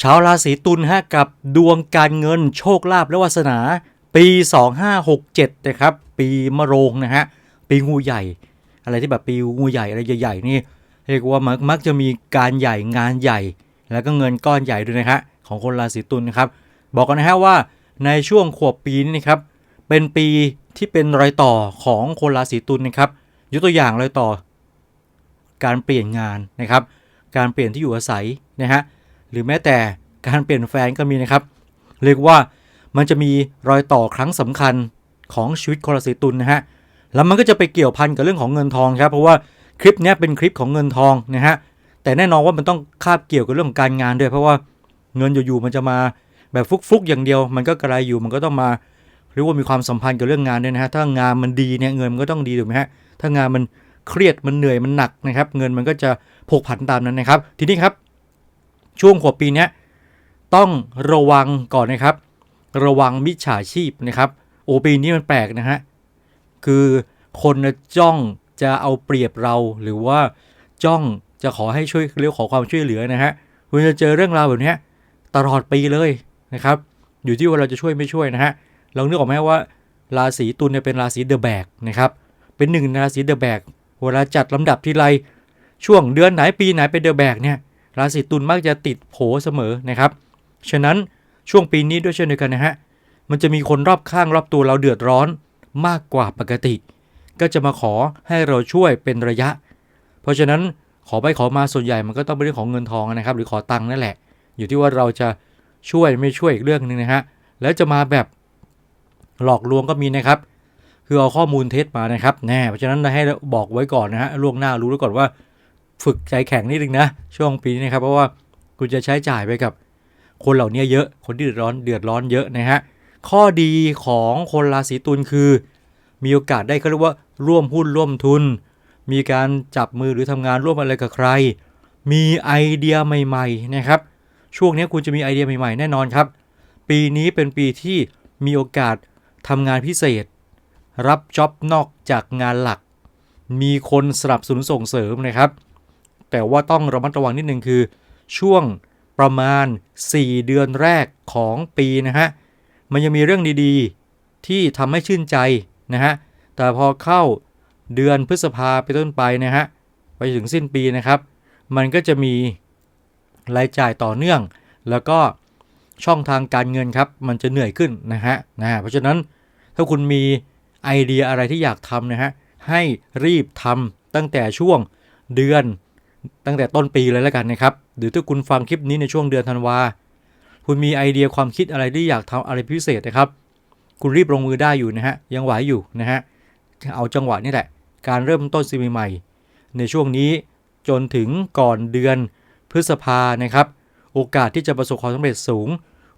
ชาวราศีตุลฮะกับดวงการเงินโชคลาภและวาสนา ปี 2567 นะครับ ปีมะโรงนะฮะปีงูใหญ่ อะไรที่แบบปีงูใหญ่อะไรใหญ่ๆนี่เรียกว่ามักมักจะมีการใหญ่งานใหญ่ แล้วก็เงินก้อนใหญ่ด้วยนะฮะของคนราศีตุลนะครับ บอกกันนะฮะว่าในช่วงขวบปีนี้นะครับเป็นปีที่เป็นรอยต่อของคนราศีตุลนะครับยกตัวอย่างรอยต่อ การเปลี่ยนงานนะครับ การเปลี่ยนที่อยู่อาศัยนะฮะ หรือแม้แต่การเปลี่ยนแฟนก็มีนะครับ เรียกว่ามันจะมีรอยต่อครั้งสำคัญของชีวิตคนราศีตุลนะฮะแล้วมันก็จะไปเกี่ยวพันกับเรื่องของเงินทองครับเพราะว่าคลิปนี้เป็นคลิปของเงินทองนะฮะแต่แน่นอนว่ามันต้องคาบเกี่ยวกับเรื่องของการงานด้วยเพราะว่าเงินอยู่ๆมันจะมาแบบฟุกๆอย่างเดียว มันก็กระไรอยู่มันก็ต้องมาเรียกว่ามีความสัมพันธ์กับเรื่องงานด้วยนะฮะถ้างานมันดีเนี่ยเงินมันก็ต้องดีถูกไหมฮะถ้างานมันเครียดมันเหนื่อยมันหนักนะครับ เงินมันก็จะผกผันตามนั้นนะครับ ทีนี้ครับ ช่วงขวบปีนี้ต้องระวังก่อนนะครับ ระวังมิจฉาชีพนะครับ โอปีนี้มันแปลกนะฮะคือคนน่ะจ้องจะเอาเปรียบเราหรือว่าจ้องจะขอให้ช่วยเรียกขอความช่วยเหลือนะฮะคุณจะเจอเรื่องราวแบบนี้ตลอดปีเลยนะครับ อยู่ที่ว่าเราจะช่วยไม่ช่วยนะฮะลองนึกออกไหมว่าราศีตุลเนี่ยเป็นราศีเดอะแบกนะครับเป็นหนึ่งราศีเดอะแบกเวลาจัดลำดับทีไรช่วงเดือนไหนปีไหนเป็นเดอะแบกเนี่ย ราศีตุลมักจะติดโผเสมอนะครับ ฉะนั้นช่วงปีนี้ด้วยเช่นเดียวกันนะฮะ มันจะมีคนรอบข้างรอบตัวเราเดือดร้อนมากกว่าปกติ ก็จะมาขอให้เราช่วยเป็นระยะ เพราะฉะนั้นขอไปขอมาส่วนใหญ่มันก็ต้องเป็นเรื่องของเงินทองนะครับ หรือขอตังค์นั่นแหละ อยู่ที่ว่าเราจะช่วยไม่ช่วยอีกเรื่องหนึงนะฮะ แล้วจะมาแบบหลอกลวงก็มีนะครับ คือเอาข้อมูลเท็จมานะครับ แน่ เพราะฉะนั้นให้บอกไว้ก่อนนะฮะ ล่วงหน้ารู้ไว้ก่อนว่า ฝึกใจแข็งนิดนึงนะ ช่วงปีนี้นะครับ เพราะว่าคุณจะใช้จ่ายไปกับคนเหล่านี้เยอะ คนที่เดือดร้อนเดือดร้อนเยอะนะฮะ ข้อดีของคนราศีตุลคือ มีโอกาสได้เขาเรียกว่าร่วมหุ้นร่วมทุน มีการจับมือหรือทำงานร่วมอะไรกับใคร มีไอเดียใหม่ๆนะครับ ช่วงนี้คุณจะมีไอเดียใหม่ๆ แน่นอนครับ ปีนี้เป็นปีที่มีโอกาสทำงานพิเศษ รับจ็อบนอกจากงานหลัก มีคนสนับสนุนส่งเสริมนะครับ แต่ว่าต้องระมัดระวังนิดนึงคือ ช่วงประมาณ 4 เดือนแรกของปีนะฮะ มันยังมีเรื่องดีๆที่ทำให้ชื่นใจนะฮะ แต่พอเข้าเดือนพฤษภาไปต้นไปนะฮะ ไปถึงสิ้นปีนะครับ มันก็จะมีรายจ่ายต่อเนื่อง แล้วก็ช่องทางการเงินครับ มันจะเหนื่อยขึ้นนะฮะนะเพราะฉะนั้นถ้าคุณมีไอเดียอะไรที่อยากทำนะฮะ ให้รีบทำตั้งแต่ช่วงเดือน ตั้งแต่ต้นปีเลยแล้วกันนะครับ หรือถ้าคุณฟังคลิปนี้ในช่วงเดือนธันวา คุณมีไอเดียความคิดอะไรที่อยากทำอะไรพิเศษนะครับ คุณรีบลงมือได้อยู่นะฮะ ยังไหวอยู่นะฮะ เอาจังหวะนี่แหละ การเริ่มต้นสิ่งใหม่ ในช่วงนี้จนถึงก่อนเดือนพฤษภานะครับ โอกาสที่จะประสบความสำเร็จสูง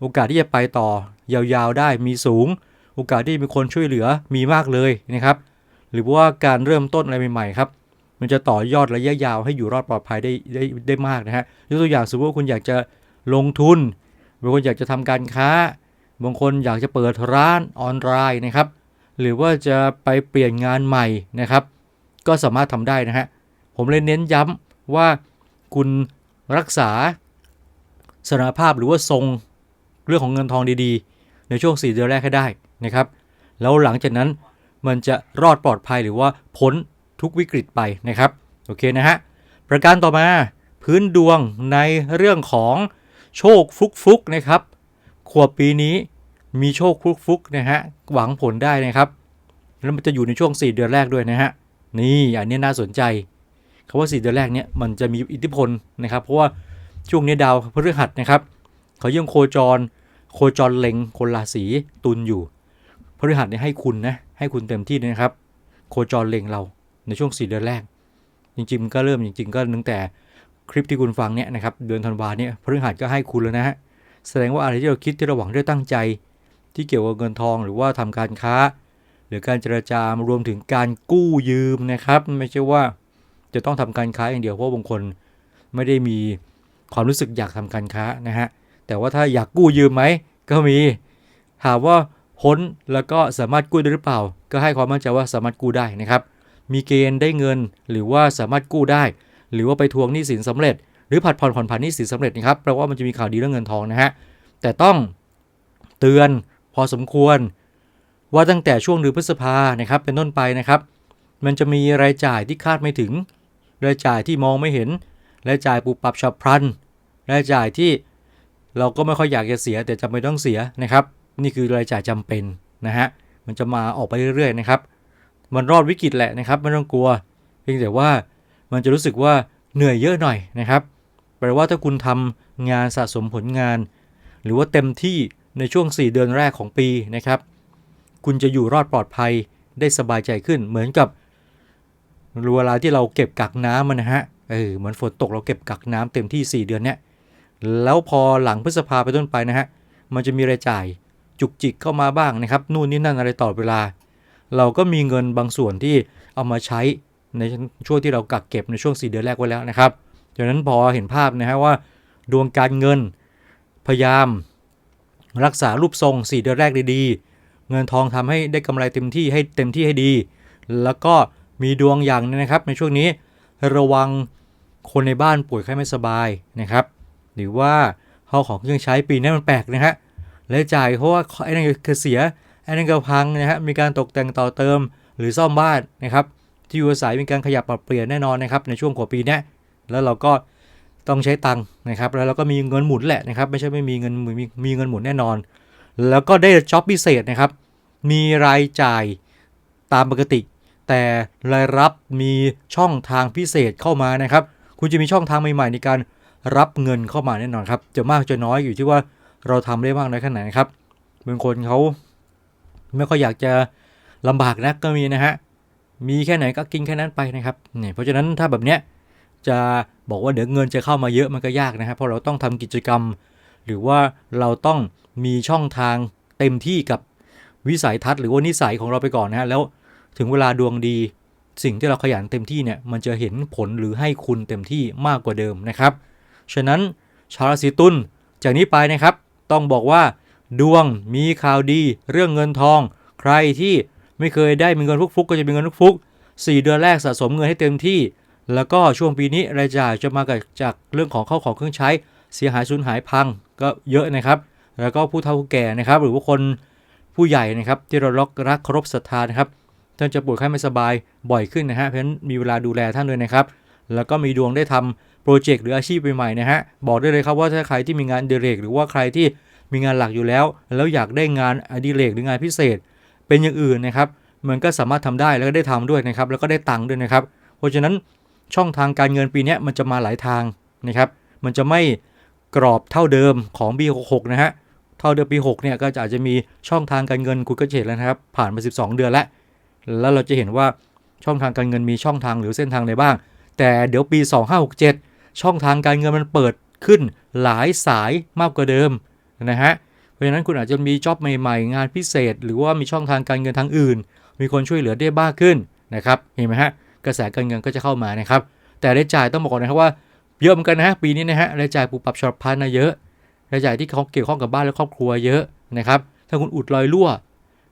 โอกาสที่จะไปต่อยาวๆได้มีสูง โอกาสที่มีคนช่วยเหลือมีมากเลยนะครับ หรือว่าการเริ่มต้นอะไรใหม่ๆครับ มันจะต่อยอดระยะยาวให้อยู่รอดปลอดภัยได้ได้ได้มากนะฮะยกตัวอย่างสมมติว่าคุณอยากจะลงทุนบางคนอยากจะทำการค้า บางคนอยากจะเปิดร้านออนไลน์นะครับ หรือว่าจะไปเปลี่ยนงานใหม่นะครับ ก็สามารถทำได้นะฮะ ผมเลยเน้นย้ำว่าคุณรักษาสถานภาพหรือว่าทรงเรื่องของเงินทองดีๆ ในช่วง 4 เดือนแรกให้ได้นะครับ แล้วหลังจากนั้นมันจะรอดปลอดภัยหรือว่าพ้น ทุกวิกฤตไปนะครับโอเคนะฮะประการต่อมาพื้นดวงในเรื่องของโชคฟุกฟุกๆนะครับขวบปีนี้มีโชคฟุกฟุกๆนะฮะหวังผลได้นะครับ แล้วมันจะอยู่ในช่วง 4 เดือนแรกด้วยนะฮะนี่อันนี้น่าสนใจคาว่า 4 เดือนแรกเนี่ยมันจะมีอิทธิพลนะครับ เพราะว่าช่วงนี้ดาวพฤหัสนะครับเขายังโคจร โคจรเล็งคนราศีตุลอยู่พฤหัสเนี่ยให้คุณนะให้คุณเต็มที่นะครับ โคจรเล็งเรา ในช่วง 4 เดือนแรก จริงๆมันก็เริ่มจริง ๆ ก็ตั้งแต่คลิปที่คุณฟังเนี่ยนะครับเดือนธันวาเนี่ยพฤหัสก็ให้คุณแล้วนะฮะแสดงว่าอะไรที่เราคิดที่เราหวังที่ตั้งใจ ที่เกี่ยวกับเงินทองหรือว่าทำการค้า หรือการเจรจารวมถึงการกู้ยืมนะครับ ไม่ใช่ว่าจะต้องทำการค้าอย่างเดียวเพราะบางคนไม่ได้มีความรู้สึกอยากทำการค้านะฮะแต่ว่าถ้าอยากกู้ยืมไหมก็มีถามว่าพ้นแล้วก็สามารถกู้ได้หรือเปล่า ก็ให้ความมั่นใจว่าสามารถกู้ได้นะครับ มีเกณฑ์ได้เงิน หรือว่าสามารถกู้ได้ หรือว่าไปทวงหนี้สินสำเร็จ หรือผัดผ่อนผ่อนผันหนี้สินสำเร็จนะครับแปลว่ามันจะมีข่าวดีเรื่องเงินทองนะฮะแต่ต้องเตือนพอสมควร ว่าตั้งแต่ช่วงเดือนพฤษภานะครับเป็นต้นไปนะครับ มันจะมีรายจ่ายที่คาดไม่ถึง รายจ่ายที่มองไม่เห็น รายจ่ายปุบปับฉับพลัน รายจ่ายที่เราก็ไม่ค่อยอยากจะเสียแต่จำเป็นต้องเสียนะครับ นี่คือรายจ่ายจำเป็นนะฮะมันจะมาออกไปเรื่อยๆนะครับ มันรอดวิกฤตแหละนะครับไม่ต้องกลัว เพียงแต่ว่ามันจะรู้สึกว่าเหนื่อยเยอะหน่อยนะครับแปลว่าถ้าคุณทำงานสะสมผลงาน หรือว่าเต็มที่ในช่วง 4 เดือนแรกของปีนะครับ คุณจะอยู่รอดปลอดภัยได้สบายใจขึ้น เหมือนกับเวลาที่เราเก็บกักน้ำมันนะฮะเออเหมือนฝนตกเราเก็บกักน้ำเต็มที่ 4 เดือนเนี้ยแล้วพอหลังพฤษภาไปต้นไปนะฮะมันจะมีรายจ่ายจุกจิกเข้ามาบ้างนะครับ นู่นนี่นั่นอะไรต่อเวลา เราก็มีเงินบางส่วนที่เอามาใช้ในช่วงที่เรากักเก็บในช่วง 4 เดือนแรกไว้แล้วนะครับดังนั้นพอเห็นภาพนะฮะว่าดวงการเงินพยายาม รักษารูปทรง 4 เดือนแรกดีๆ เงินทองทำให้ได้กำไรเต็มที่ให้เต็มที่ให้ดี แล้วก็มีดวงอย่างนึงนะครับ ในช่วงนี้ระวังคนในบ้านป่วยไข้ไม่สบายนะครับ หรือว่าข้าของเครื่องใช้ปีนี้มันแปลกนะฮะรายจ่ายเพราะว่าไอ้นั่นคือเสีย อ้นั่นก็พังนะฮะมีการตกแต่งต่อเติมหรือซ่อมบ้านนะครับ ที่อยู่อาศัยมีการขยับปรับเปลี่ยนแน่นอนนะครับในช่วงกว่าปีนี้แล้วเราก็ต้องใช้ตังค์นะครับ แล้วเราก็มีเงินหมุนแหละนะครับ ไม่ใช่ไม่มีเงินมีมีเงินหมุนแน่นอน แล้วก็ได้จ็อบพิเศษนะครับ มีรายจ่ายตามปกติ แต่รายรับมีช่องทางพิเศษเข้ามานะครับ คุณจะมีช่องทางใหม่ๆในการรับเงินเข้ามาแน่นอนครับ จะมากจะน้อยอยู่ที่ว่าเราทำได้มากน้อยแค่ไหนนะครับบางคนเขา ไม่ค่อยอยากจะลำบากนะก็มีนะฮะ มีแค่ไหนก็กินแค่นั้นไปนะครับเนี่ยเพราะฉะนั้นถ้าแบบเนี้ยจะบอกว่าเดี๋ยวเงินจะเข้ามาเยอะมันก็ยากนะครับเพราะเราต้องทำกิจกรรม หรือว่าเราต้องมีช่องทางเต็มที่กับวิสัยทัศน์หรือว่านิสัยของเราไปก่อนนะฮะแล้วถึงเวลาดวงดี สิ่งที่เราขยันเต็มที่เนี่ยมันจะเห็นผลหรือให้คุณเต็มที่มากกว่าเดิมนะครับ ฉะนั้นชาวราศีตุลจากนี้ไปนะครับ ต้องบอกว่า ดวงมีข่าวดี เรื่องเงินทอง ใครที่ไม่เคยได้มีเงินฟุกๆก็จะมีเงินฟุกๆ4เดือนแรกสะสมเงินให้เต็มที่ แล้วก็ช่วงปีนี้รายจ่ายจะมาจากเรื่องของเข้าของเครื่องใช้ เสียหายสูญหายพังก็เยอะนะครับ แล้วก็ผู้เฒ่าผู้แก่นะครับ หรือว่าคนผู้ใหญ่นะครับ ที่เรารักรักเคารพศรัทธานะครับท่านจะป่วยไข้ไม่สบายบ่อยขึ้นนะฮะเพราะฉะนั้นมีเวลาดูแลท่านด้วยนะครับ แล้วก็มีดวงได้ทำโปรเจกต์หรืออาชีพใหม่ๆนะฮะบอกได้เลยครับว่าถ้าใครที่มีงานอดิเรก หรือว่าใครที่ มีงานหลักอยู่แล้ว แล้วอยากได้งานอดิเรกหรืองานพิเศษ เป็นอย่างอื่นนะครับ มันก็สามารถทำได้แล้วก็ได้ทำด้วยนะครับ แล้วก็ได้ตังค์ด้วยนะครับ เพราะฉะนั้นช่องทางการเงินปีนี้มันจะมาหลายทางนะครับ มันจะไม่กรอบเท่าเดิมของปี66นะฮะ เท่าเดิมปี6เนี่ยก็จะอาจจะมีช่องทางการเงินคุณก็เห็นแล้วนะครับ ผ่านมา 12 เดือนแล้ว แล้วเราจะเห็นว่าช่องทางการเงินมีช่องทางหรือเส้นทางไหนบ้าง แต่เดี๋ยวปี 2567 ช่องทางการเงินมันเปิดขึ้นหลายสายมากกว่าเดิม นะฮะ เพราะฉะนั้นคุณอาจจะมีจ็อบใหม่ๆ งานพิเศษ หรือว่ามีช่องทางการเงินทางอื่น มีคนช่วยเหลือได้บ้างขึ้นนะครับ เห็นไหมฮะ กระแสการเงินก็จะเข้ามานะครับ แต่รายจ่ายต้องบอกก่อนนะครับว่าเยอะเหมือนกันนะฮะปีนี้นะฮะรายจ่ายปูปรับฉับพันนะเยอะรายจ่ายที่เขาเกี่ยวข้องกับบ้านและครอบครัวเยอะนะครับ ถ้าคุณอุดรอยรั่ว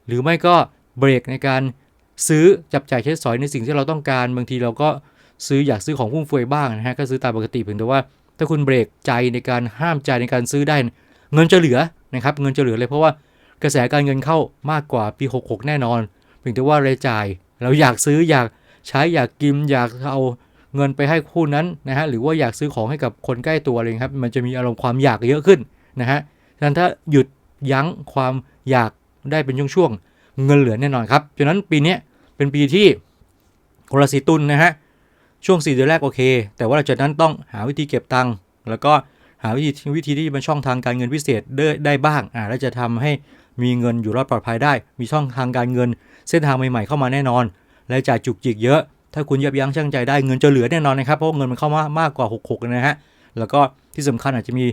หรือไม่ก็เบรกในการซื้อจับจ่ายใช้สอยในสิ่งที่เราต้องการ บางทีเราก็ซื้ออยากซื้อของฟุ่มเฟือยบ้างนะฮะก็ซื้อตามปกติเพียงแต่ว่า ถ้าคุณเบรกใจในการห้ามใจในการซื้อได้ เงินจะเหลือนะครับเงินจะเหลือเลยเพราะว่ากระแสการเงินเข้ามากกว่าปี 66 แน่นอนเพียงแต่ว่ารายจ่าย เราอยากซื้ออยากใช้อยากกินอยากเอาเงินไปให้คู่นั้นนะฮะหรือว่าอยากซื้อของให้กับคนใกล้ตัวอะไรครับ มันจะมีอารมณ์ความอยากเยอะขึ้นนะฮะดังนั้นถ้าหยุดยั้งความอยากได้เป็นช่วงๆเงินเหลือแน่นอนครับฉะนั้นปีนี้เป็นปีที่คนราศีตุลนะฮะช่วง4เดือนแรกโอเค แต่ว่าหลังจากนั้นต้องหาวิธีเก็บตังค์แล้วก็ หาวิธีวิธีที่เป็นช่องทางการเงินพิเศษได้ได้บ้างอ่าแล้วจะทำให้มีเงินอยู่รอดปลอดภัยได้ มีช่องทางการเงิน เส้นทางใหม่ๆเข้ามาแน่นอนรายจ่ายจุกจิกเยอะ ถ้าคุณยับยั้งชั่งใจได้เงินจะเหลือแน่นอนนะครับ เพราะเงินมันเข้ามามากกว่า 66นะฮะ แล้วก็ที่สำคัญอาจจะมี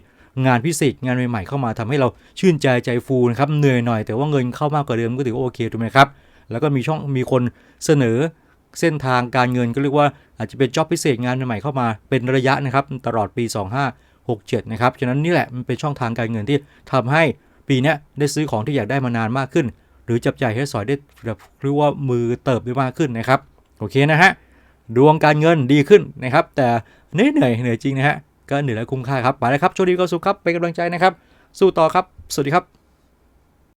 งานพิเศษงานใหม่ๆเข้ามาทำให้เราชื่นใจใจฟูนะครับเหนื่อยหน่อยแต่ว่าเงินเข้ามากกว่าเดิมก็ถือว่าโอเคถูกไหมครับ แล้วก็มีช่องมีคนเสนอเส้นทางการเงินก็เรียกว่าอาจจะเป็นจ็อบพิเศษงานใหม่ๆเข้ามาเป็นระยะนะครับตลอดปี 67นะครับฉะนั้นนี่แหละมันเป็นช่องทางการเงินที่ทำให้ปีนี้ได้ซื้อของที่อยากได้มานานมากขึ้น หรือจับจ่ายให้สอยได้แบบเรียกว่ามือเติบได้มากขึ้นนะครับโอเคนะฮะดวงการเงินดีขึ้นนะครับ แต่เหนื่อยเหนื่อยเหนื่อยจริงนะฮะก็เหนื่อยและคุ้มค่าครับไปเลยครับโชคดีก็สุขครับเป็นกำลังใจนะครับ สู้ต่อครับ สวัสดีครับ